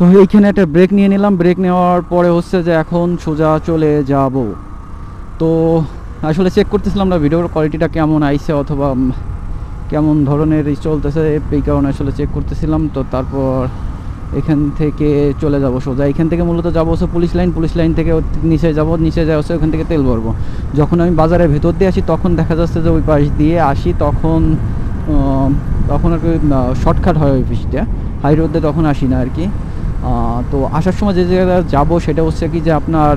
তো এইখানে একটা ব্রেক নিয়ে নিলাম। ব্রেক নেওয়ার পরে হচ্ছে যে এখন সোজা চলে যাব। তো আসলে চেক করতেছিলাম না ভিডিওর কোয়ালিটিটা কেমন আইছে অথবা কেমন ধরনের চলতেছে, এই কারণে আসলে চেক করতেছিলাম। তো তারপর এখান থেকে চলে যাব সোজা। এখান থেকে মূলত যাব হচ্ছে পুলিশ লাইন পুলিশ লাইন থেকে নিচে যাব। নিচে যাওয়া হচ্ছে ওখান থেকে তেল ভরবো। যখন আমি বাজারের ভেতর দিয়ে আসি, তখন দেখা যাচ্ছে যে ওই পাশ দিয়ে আসি, তখন তখন আর কি শর্টকাট হয় ওই পিসটা হাই রোডে তখন আসি না আর কি। তো আসার সময় যে জায়গায় যাব সেটা হচ্ছে কি যে আপনার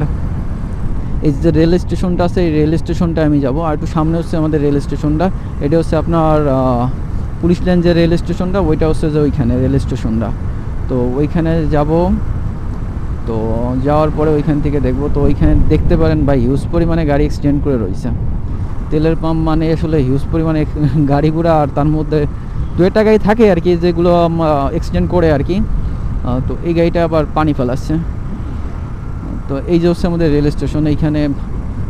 এই যে রেল স্টেশনটা আছে, এই রেল স্টেশনটা আমি যাব। আর একটু সামনে হচ্ছে আমাদের রেল স্টেশনটা। এটা হচ্ছে আপনার পুলিশ লাইন যে রেল স্টেশনটা, ওইটা হচ্ছে যে ওইখানে রেল স্টেশনটা। তো ওইখানে যাব। তো যাওয়ার পরে ওইখান থেকে দেখব। তো ওইখানে দেখতে পারেন ভাই হিউজ পরিমাণে গাড়ি এক্সটেন্ড করে রয়েছে। তেলের পাম্প মানে আসলে হিউজ পরিমাণে গাড়ি ঘোড়া, আর তার মধ্যে দু একটা গাড়ি থাকে আর কি, যেগুলো এক্সটেন্ড করে আর কি। তো এই গাড়িটা আবার পানি ফেলাচ্ছে। তো এই যে হচ্ছে আমাদের রেল স্টেশন, এইখানে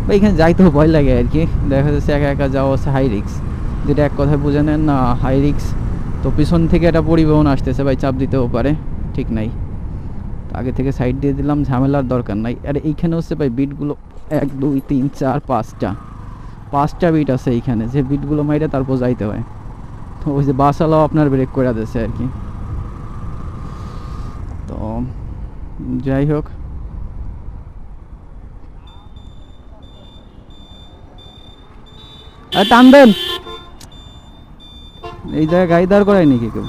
বা এইখানে যাইতেও ভয় লাগে আর কি। দেখা যাচ্ছে একা একা যাওয়া হচ্ছে হাই রিক্স যেটা এক কথায় বুঝে নেন না হাই রিক্স তো পিছন থেকে একটা পরিবহন আসতেছে ভাই, চাপ দিতেও পারে, ঠিক নাই। আগে থেকে সাইড দিয়ে দিলাম, ঝামেলার দরকার নাই। আর এইখানে হচ্ছে ভাই বিটগুলো এক, দুই, তিন, চার, পাঁচটা। পাঁচটা বিট আছে এইখানে, যে বিটগুলো মাইরে তারপর যাইতে হয়। তো ওই যে বাসালাও আপনার ব্রেক করে দিচ্ছে আর কি। তো, যাই হোক। টানবেন? এই জায়গায় গাড়ি দাঁড় করায় নাকি কেউ?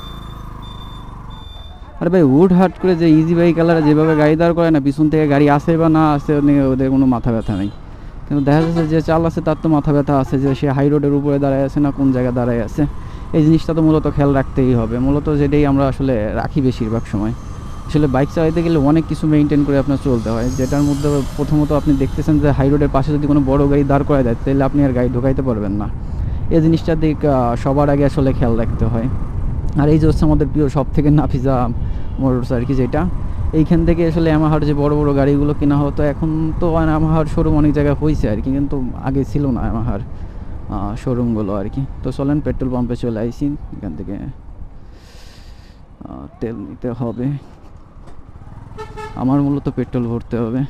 আরে ভাই উড হাট করে যে ইজি বাইকালারা যেভাবে গাড়ি দাঁড় করে না, পিছন থেকে গাড়ি আসে বা না আসে, ওদের কোনো মাথা ব্যথা নেই। কিন্তু দেখা যাচ্ছে যে চাল আছে, তার তো মাথা ব্যথা আছে, যে সে হাই রোডের উপরে দাঁড়ায় আছে না কোন জায়গায় দাঁড়ায় আছে। এই জিনিসটা তো মূলত খেয়াল রাখতেই হবে। মূলত যেটাই আমরা আসলে রাখি বেশিরভাগ সময়। আসলে বাইক চালাতে গেলে অনেক কিছু মেনটেন করে আপনার চলতে হয়। যেটার মধ্যে প্রথমত আপনি দেখতেছেন যে হাই রোডের পাশে যদি কোনো বড় গাড়ি দাঁড় করায় দেয়, তাহলে আপনি আর গাড়ি ঢোকাইতে পারবেন না। এই জিনিসটার দিক সবার আগে আসলে খেয়াল রাখতে হয়। আর এই যে হচ্ছে আমাদের প্রিয় সব থেকে নাফিজা মোটরস আর কি যেটা, এইখান থেকে আসলে ইয়ামাহার যে বড় বড় গাড়িগুলো কেনা হতো, এখন তো ইয়ামাহার শোরুম অনেক জায়গায় হয়েছে আর কি, কিন্তু আগে ছিল না ইয়ামাহার শোরুমগুলো আর কি। তো চলেন পেট্রোল পাম্পে চলে আইসি, এখান থেকে তেল নিতে হবে। আমার মূলত পেট্রোল ভরতে হবে।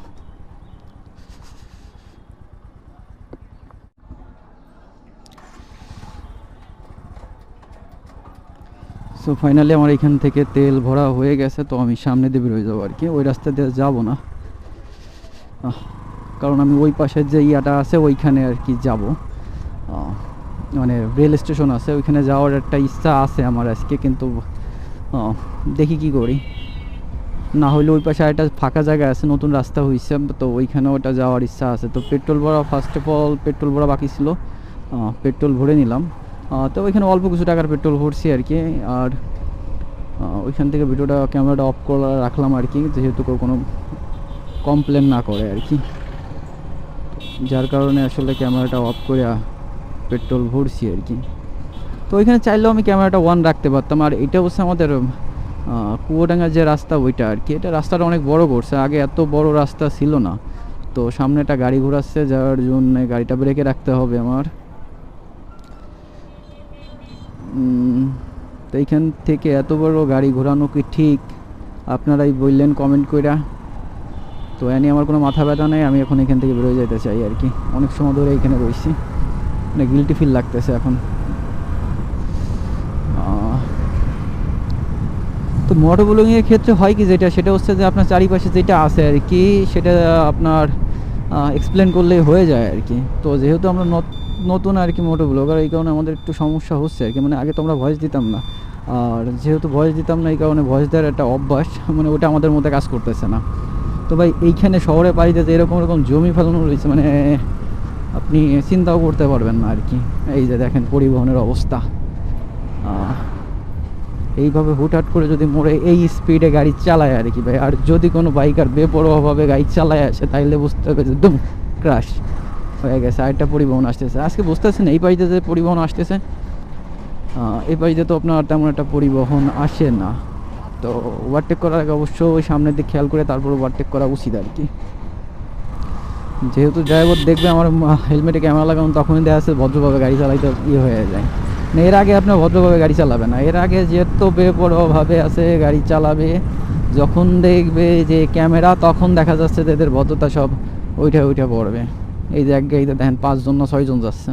সো ফাইনালি আমার এখান থেকে তেল ভরা হয়ে গেছে, তো আমি সামনে দিয়ে বেরোয় যাব আর কি। ওই রাস্তা দিয়ে যাব না। কারণ আমি ওই পাশের যে ইয়াটা আছে, ওইখানে আর কি যাব। মানে রেল স্টেশন আছে, ওইখানে যাওয়ার একটা ইচ্ছা আছে আমার আজকে, কিন্তু দেখি কি করি। না হলে ওই পাশে একটা ফাঁকা জায়গা আছে, নতুন রাস্তা হয়েছে তো ওইখানে ওটা যাওয়ার ইচ্ছা আছে। তো পেট্রোল ভরা ফার্স্ট অফ অল পেট্রোল ভরা বাকি ছিল। পেট্রোল ভরে নিলাম। তো ওইখানে অল্প কিছু টাকার পেট্রোল ভরছি আর কি, আর ওইখান থেকে ভিডিওটা, ক্যামেরাটা অফ করে রাখলাম আর কি, যেহেতু কেউ কোনো কমপ্লেন না করে আর কি। যার কারণে আসলে ক্যামেরাটা অফ করে পেট্রোল ভরছি আর কি। তো ওইখানে চাইলেও আমি ক্যামেরাটা ওয়ান রাখতে পারতাম, আর এটা হচ্ছে আমাদের কুয়োডাঙ্গার যে রাস্তা ওইটা আর কি। এটা রাস্তাটা অনেক বড় করছে, আগে এত বড় রাস্তা ছিল না। তো সামনে একটা গাড়ি ঘোরাচ্ছে, যার জন্য গাড়িটা ব্রেকে রাখতে হবে আমার। তো এইখান থেকে এত বড় গাড়ি ঘোরানো কি ঠিক? আপনারাই বললেন কমেন্ট কইরা। তো এ নিয়ে আমার কোনো মাথা ব্যথা নেই, আমি এখন এখান থেকে বেরোয় যেতে চাই আর কি। অনেক সময় ধরে এখানে রয়েছি। মানে গিলটি ফিল লাগতেছে এখন। তো মোটর ব্লগিংয়ের ক্ষেত্রে হয় কি যেটা? সেটা হচ্ছে যে আপনার চারিপাশে যেটা আছে আর কি, সেটা আপনার এক্সপ্লেন করলেই হয়ে যায় আর কি। তো যেহেতু আমরা নত- নতুন আর কি মোটো ব্লগার এই কারণে আমাদের একটু সমস্যা হচ্ছে আর কি। মানে আগে তো আমরা ভয়েস দিতাম না। আর যেহেতু ভয়েস দিতাম না, এই কারণে ভয়েস দেওয়ার একটা অভ্যাস মানে ওটা আমাদের মধ্যে কাজ করতেছে না। তো ভাই, এইখানে শহরে বাড়িতে যে এরকম এরকম জমি ফেলানো রয়েছে মানে আপনি চিন্তাও করতে পারবেন না আর কি। এই যে দেখেন পরিবহনের অবস্থা। এইভাবে হুটহাট করে যদি মোড়ে এই স্পিডে গাড়ি চালায়, আর কি ভাই? আর যদি কোনো বাইকার বেপরোয়াভাবে গাড়ি চালায় আসে, তাইলে বুঝতে হবে যে একদম ক্রাশ হয়ে গেছে। আরেকটা পরিবহন আসতেছে। আজকে বুঝতেছেন, এই পাইতে যে পরিবহন আসতেছে? এই পাইতে তো আপনার তেমন একটা পরিবহন আসে না। তো ওভারটেক করার আগে অবশ্যই সামনের দিক খেয়াল করে তারপর ওভারটেক করা উচিত আর কি। যেহেতু ড্রাইভার দেখবে আমার হেলমেটে ক্যামেরা লাগানো, তখনই দেখা আছে ভদ্রভাবে গাড়ি চালাইতে ইয়ে হয়ে যায়। না, এর আগে আপনি ভদ্রভাবে গাড়ি চালাবে না। এর আগে যেহেতু বেপরোয়াভাবে আছে, গাড়ি চালাবে, যখন দেখবে যে ক্যামেরা, তখন দেখা যাচ্ছে যে এদের ভদ্রতা সব ওইটা ওইটা পড়বে। এই যে এক গাড়িতে দেখেন পাঁচজন না ছয়জন যাচ্ছে।